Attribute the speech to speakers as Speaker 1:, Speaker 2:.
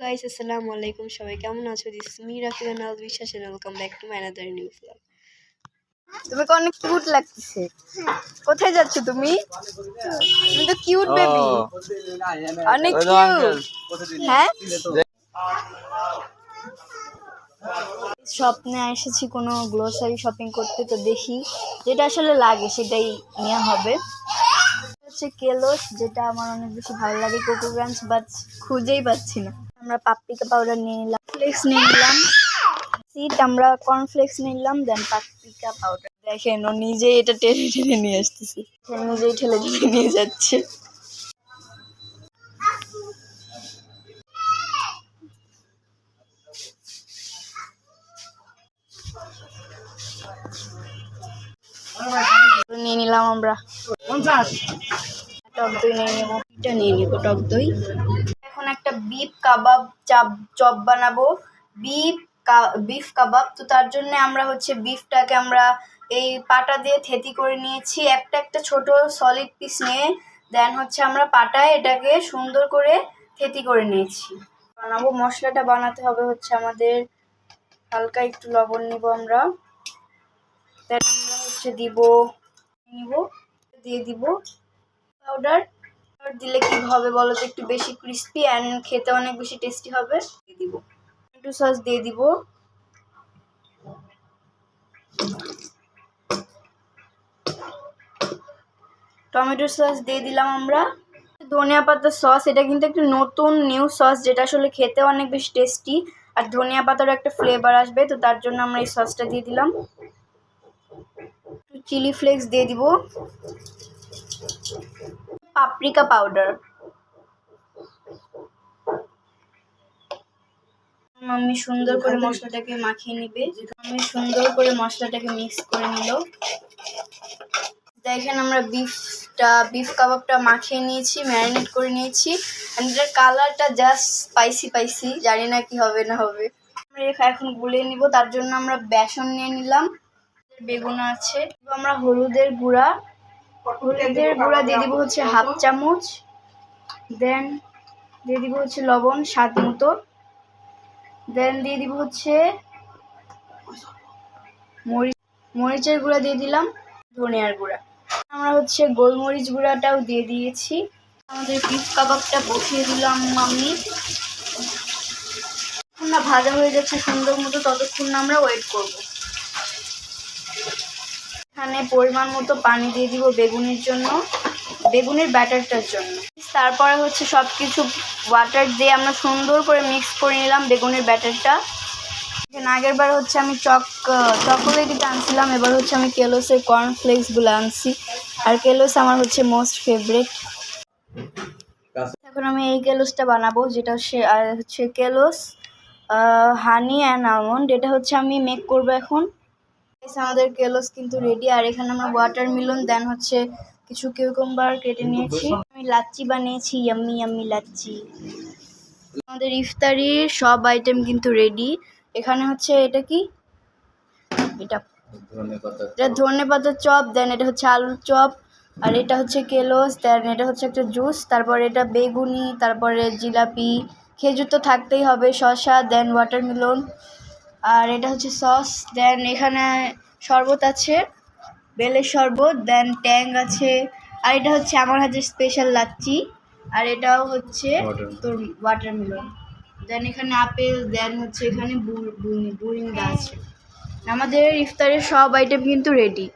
Speaker 1: Guys আসসালামু আলাইকুম। সবাই কেমন আছো? This me Rafiya Nal Biswas and welcome back to my another new blog
Speaker 2: তোমাকে অনেক কিউট লাগতেছে। কোথায় যাচ্ছ তুমি? তুমি তো কিউট বেবি অনেক কিউট হ্যাঁ? স্বপ্নে এসেছি কোনো গ্লোসারি শপিং করতে তো দেখি। যেটা আসলে লাগে সেটাই নেওয়া হবে। হচ্ছে কেলোস যেটা আমার অনেক বেশি ভালো লাগে কোকো ক্রাঞ্চ বাট খুঁজেই পাচ্ছি না। আমরা পাপরিকা পাউডার নিয়ে নিলাম ফ্লেক্স নিয়ে নিলাম। সিট আমরা কর্নফ্লেক্স নিলাম দেন পাপরিকা পাউডার দেখেন ও নিজেই এটা টেনে টেনে নিয়ে আসতেছে। নিজেই ঠেলে ঠেলে নিয়ে যাচ্ছে। নিয়ে নিলাম আমরা। টক দই নিয়ে নেব এটা নিয়ে নেব টক দই। বিফ কাবাব চাপ চপ বানাবো। বিফ বিফ কাবাব। তো তার জন্য আমরা হচ্ছে বিফটাকে আমরা এই পাটা দিয়ে থেতি করে নিয়েছি। একটা একটা ছোট সলিড পিস নিয়ে। দেন হচ্ছে আমরা পাটায় এটাকে সুন্দর করে থেতি করে নিয়েছি। বানাবো, মশলাটা বানাতে হবে হচ্ছে আমাদের। হালকা একটু লবণ নিব আমরা। আমরা হচ্ছে দিব, নিব, দিয়ে দিব পাউডার দিলে কি হবে বলো তো? একটু বেশি ক্রিস্পি অ্যান্ড খেতে অনেক বেশি টেস্টি হবে। দিয়ে দিব। টমেটো সস দিয়ে দিব। টমেটো সস দিয়ে দিলাম আমরা। ধনিয়া পাতার সস এটা কিন্তু একটা নতুন নিউ সস যেটা আসলে খেতে অনেক বেশি টেস্টি আর ধনিয়া পাতারও একটা ফ্লেভার আসবে, তো তার জন্য আমরা এই সসটা দিয়ে দিলাম। চিলি ফ্লেক্স দিয়ে দিব। পাপরিকা পাউডার মাম্মি সুন্দর করে মশলাটাকে মাখিয়ে নিবে। মাম্মি সুন্দর করে মশলাটাকে মিক্স করে নিল। দেখেন আমরা বিফটা বিফ কাবাবটা মাখিয়ে নিয়েছি ম্যারিনেট করে নিয়েছি। এটার কালারটা জাস্ট স্পাইসি স্পাইসি জানি না কি হবে না হবে। আমরা এখা- এখন গুলিয়ে নিব তার জন্য আমরা বেসন নিয়ে নিলাম। বেগুন আছে। আমরা হলুদের গুঁড়া হলুদের গুঁড়া দিয়ে দিব হচ্ছে হাফ চামচ দেন দিয়ে দিব হচ্ছে লবণ স্বাদ মতো দেন দিয়ে দিব হচ্ছে মরিচ মরিচের গুঁড়া দিয়ে দিলাম, ধনিয়ার গুঁড়া। আমরা হচ্ছে গোলমরিচ গুঁড়াটাও দিয়ে দিয়েছি। আমাদের বিফ কাবাবটা বসিয়ে দিলাম আমি। যতক্ষণ না ভাজা হয়ে যাচ্ছে সুন্দর মতো, ততক্ষণ আমরা ওয়েট করব। এখানে পরিমাণ মতো পানি দিয়ে দিব বেগুনের জন্য, বেগুনের ব্যাটারটার জন্য। তারপরে হচ্ছে সব কিছু ওয়াটার দিয়ে আমরা সুন্দর করে মিক্স করে নিলাম বেগুনের ব্যাটারটা। আগের বার হচ্ছে আমি চক চকোলেটটা আনছিলাম, এবার হচ্ছে আমি কেলোসের কর্নফ্লেক্সগুলো আনছি। আর কেলোস আমার হচ্ছে মোস্ট ফেভারিট এখন আমি এই কেলোসটা বানাবো, যেটা হচ্ছে হচ্ছে কেলোস হানি অ্যান্ড আলমন্ড এটা হচ্ছে আমি মেক করব এখন। আমাদের কেলোস কিন্তু রেডি আর এখানে আমরা ওয়াটার মিলন দেন হচ্ছে কিছু কিউকাম্বার কেটে নিয়েছি। আমি লাচ্ছি বানিয়েছি ইয়াম্মি ইয়াম্মি লাচ্ছি। আমাদের ইফতারির সব আইটেম কিন্তু রেডি এখানে হচ্ছে এটা কি? এটা এটা ধনে পাতার চপ দেন এটা হচ্ছে আলুর চপ আর এটা হচ্ছে কেলোস দেন এটা হচ্ছে একটা জুস তারপর এটা বেগুনি তারপরে জিলাপি। খেজুর তো থাকতেই হবে শসা দেন ওয়াটারমেলন আর এটা হচ্ছে সস দেন এখানে শরবত আছে বেলের শরবত দেন ট্যাং আছে আর এটা হচ্ছে আমার হাতে স্পেশাল লাচ্ছি আর এটাও হচ্ছে তোর ওয়াটারমেলন দেন এখানে আপেল দেন হচ্ছে এখানে বুরিন্দা আছে। আমাদের ইফতারের সব আইটেম কিন্তু রেডি